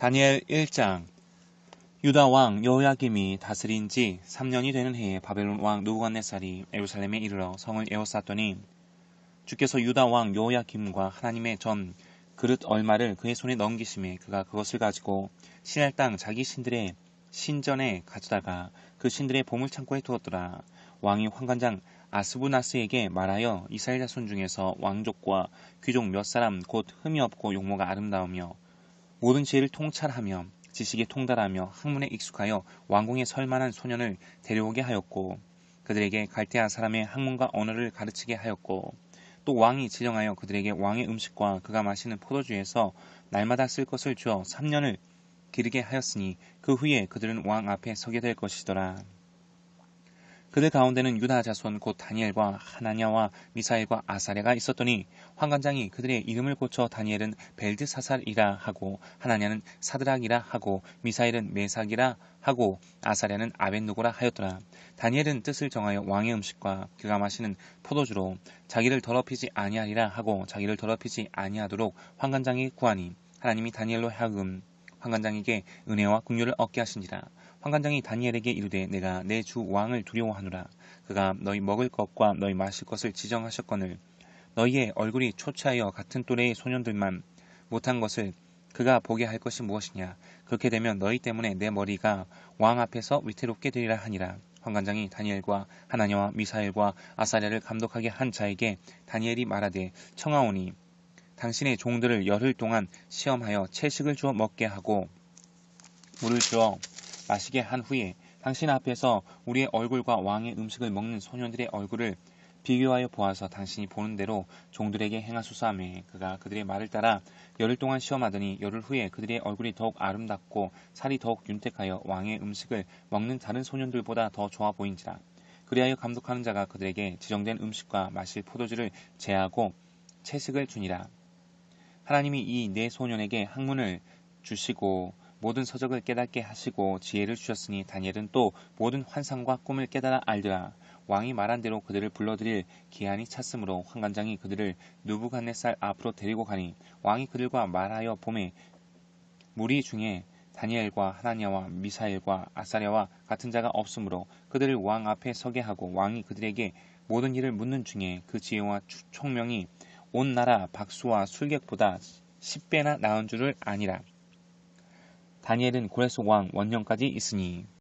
다니엘 1장 유다 왕 여호야김이 다스린 지 3년이 되는 해에 바벨론 왕 누부갓네살이 에루살렘에 이르러 성을 에워쌌더니 주께서 유다 왕 여호야김과 하나님의 전 그릇 얼마를 그의 손에 넘기심에 그가 그것을 가지고 신할 땅 자기 신들의 신전에 가져다가 그 신들의 보물 창고에 두었더라. 왕이 환관장 아스부나스에게 말하여 이스라엘 자손 중에서 왕족과 귀족 몇 사람 곧 흠이 없고 용모가 아름다우며 모든 지혜를 통찰하며 지식에 통달하며 학문에 익숙하여 왕궁에 설 만한 소년을 데려오게 하였고 그들에게 갈대아 사람의 학문과 언어를 가르치게 하였고 또 왕이 지정하여 그들에게 왕의 음식과 그가 마시는 포도주에서 날마다 쓸 것을 주어 3년을 기르게 하였으니 그 후에 그들은 왕 앞에 서게 될 것이더라. 그들 가운데는 유다 자손 곧 다니엘과 하나냐와 미사엘과 아사랴가 있었더니 환관장이 그들의 이름을 고쳐 다니엘은 벨드사살이라 하고 하나냐는 사드락이라 하고 미사엘은 메삭이라 하고 아사랴는 아벤누고라 하였더라. 다니엘은 뜻을 정하여 왕의 음식과 그가 마시는 포도주로 자기를 더럽히지 아니하리라 하고 자기를 더럽히지 아니하도록 환관장이 구하니 하나님이 다니엘로 하여금 환관장에게 은혜와 긍휼을 얻게 하신지라. 환관장이 다니엘에게 이르되 내가 내 주 왕을 두려워하노라. 그가 너희 먹을 것과 너희 마실 것을 지정하셨거늘 너희의 얼굴이 초췌하여 같은 또래의 소년들만 못한 것을 그가 보게 할 것이 무엇이냐. 그렇게 되면 너희 때문에 내 머리가 왕 앞에서 위태롭게 되리라 하니라. 환관장이 다니엘과 하나냐와 미사엘과 아사랴를 감독하게 한 자에게 다니엘이 말하되 청하오니 당신의 종들을 열흘 동안 시험하여 채식을 주어 먹게 하고 물을 주어 마시게 한 후에 당신 앞에서 우리의 얼굴과 왕의 음식을 먹는 소년들의 얼굴을 비교하여 보아서 당신이 보는 대로 종들에게 행하소서 하매 그가 그들의 말을 따라 열흘 동안 시험하더니 열흘 후에 그들의 얼굴이 더욱 아름답고 살이 더욱 윤택하여 왕의 음식을 먹는 다른 소년들보다 더 좋아 보인지라. 그리하여 감독하는 자가 그들에게 지정된 음식과 마실 포도주를 제하고 채식을 주니라. 하나님이 이 네 소년에게 학문을 주시고 모든 서적을 깨닫게 하시고 지혜를 주셨으니 다니엘은 또 모든 환상과 꿈을 깨달아 알더라. 왕이 말한 대로 그들을 불러들일 기한이 찼으므로 환관장이 그들을 누부갓네살 앞으로 데리고 가니 왕이 그들과 말하여 봄에 무리 중에 다니엘과 하나냐와 미사엘과 아사랴와 같은 자가 없으므로 그들을 왕 앞에 서게 하고 왕이 그들에게 모든 일을 묻는 중에 그 지혜와 총명이 온 나라 박수와 술객보다 10배나 나은 줄을 아니라. 다니엘은 고레스 왕 원년까지 있으니